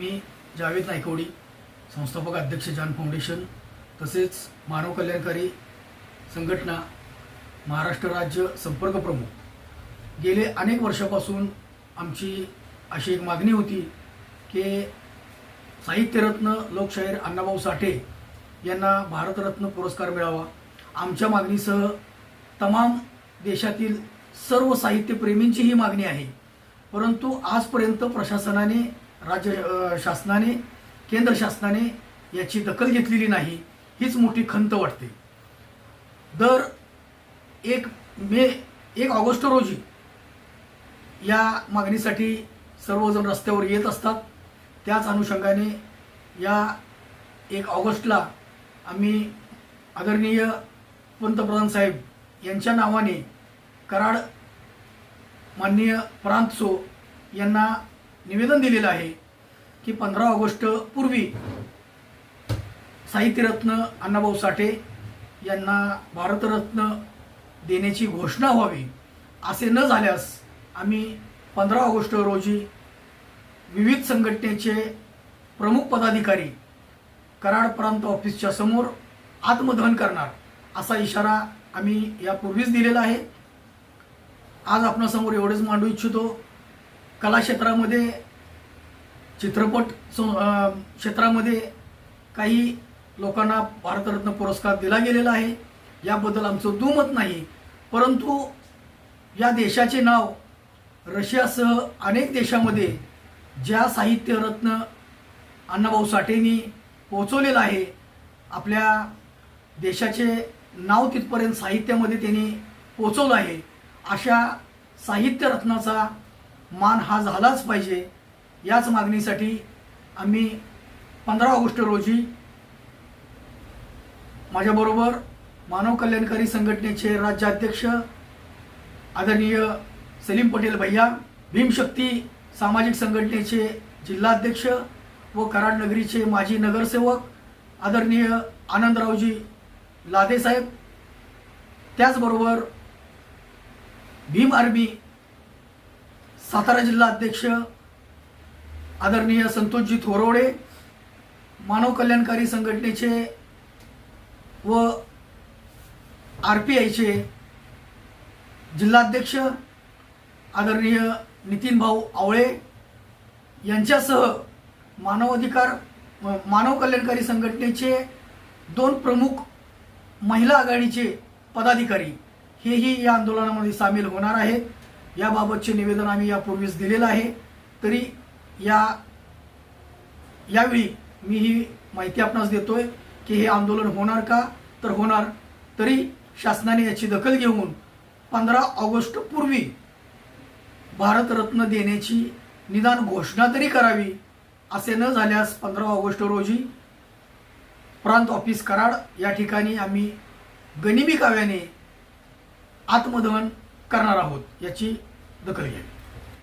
मी जावेद नायकवडी संस्थापक अध्यक्ष जान फाउंडेशन तसेच मानव कल्याणकारी संघटना महाराष्ट्र राज्य संपर्क प्रमुख. गेले अनेक वर्षापासून आमची अशी एक मागणी होती की साहित्यरत्न लोकशाहीर अण्णाभाऊ साठे यांना भारतरत्न पुरस्कार मिळावा. आमच्या मागणीसह तमाम देशातील सर्व साहित्यप्रेमींची ही मागणी आहे. परंतु आजपर्यंत प्रशासनाने राज्य शासनाने केंद्र शासनाने याची दखल घेतलेली नाही हीच मोठी खंत वाटते. दर एक मे एक ऑगस्ट रोजी या मागणीसाठी सर्वजण रस्त्यावर येत असतात. त्याच अनुषंगाने या एक ऑगस्टला आम्ही आदरणीय पंतप्रधान साहेब यांच्या नावाने कराड माननीय प्रांतसो यांना निवेदन दिलेलं आहे की पंधरा ऑगस्ट पूर्वी साहित्यरत्न अण्णाभाऊ साठे यांना भारतरत्न देण्याची घोषणा व्हावी असे न झाल्यास आम्ही पंधरा ऑगस्ट रोजी विविध संघटनेचे प्रमुख पदाधिकारी कराड प्रांत ऑफिसच्या समोर आत्मदहन करणार असा इशारा आम्ही यापूर्वीच दिलेला आहे. आज आपणासमोर एवढेच मांडू इच्छितो. कला क्षेत्रामध्ये चित्रपट सं- क्षेत्रामध्ये काही लोकांना भारतरत्न पुरस्कार दिला गेलेला आहे. याबद्दल आमचं दुमत नाही. परंतु या देशाचे नाव रशियासह अनेक देशामध्ये ज्या साहित्यरत्न अण्णाभाऊ साठेंनी पोचवलेलं आहे आपल्या देशाचे नाव तिथपर्यंत साहित्यामध्ये त्यांनी पोचवलं आहे. अशा साहित्यरत्नाचा मान हा झालाच पाहिजे. याच मागणीसाठी आम्ही पंधरा ऑगस्ट रोजी माझ्याबरोबर मानव कल्याणकारी संघटनेचे राज्याध्यक्ष आदरणीय सलीम पटेल भैया भीमशक्ती सामाजिक संघटनेचे जिल्हाध्यक्ष व कराड नगरीचे माजी नगरसेवक आदरणीय आनंदरावजी लादेसाहेब त्याचबरोबर भीम आर्मी सातारा जिल्हा अध्यक्ष आदरणीय संतोषजी थोरवडे मानव कल्याणकारी संघटनेचे व आर पी आयचे जिल्हाध्यक्ष आदरणीय नितीन भाऊ आवळे यांच्यासह मानवाधिकार मानव कल्याणकारी संघटनेचे दोन प्रमुख महिला आघाडीचे पदाधिकारी हेही या आंदोलनामध्ये सामील होणार आहेत. याबाबतचे निवेदन आम्ही यापूर्वीच दिलेलं आहे. तरी या यावेळी मी ही माहिती आपणास देतोय की हे आंदोलन होणार का? तर होणार. तरी शासनाने याची दखल घेऊन पंधरा ऑगस्ट पूर्वी भारतरत्न देण्याची निदान घोषणा तरी करावी असे न झाल्यास पंधरा ऑगस्ट रोजी प्रांत ऑफिस कराड या ठिकाणी आम्ही गनिमी काव्याने आत्मदहन करणार आहोत याची दखल घ्यावी.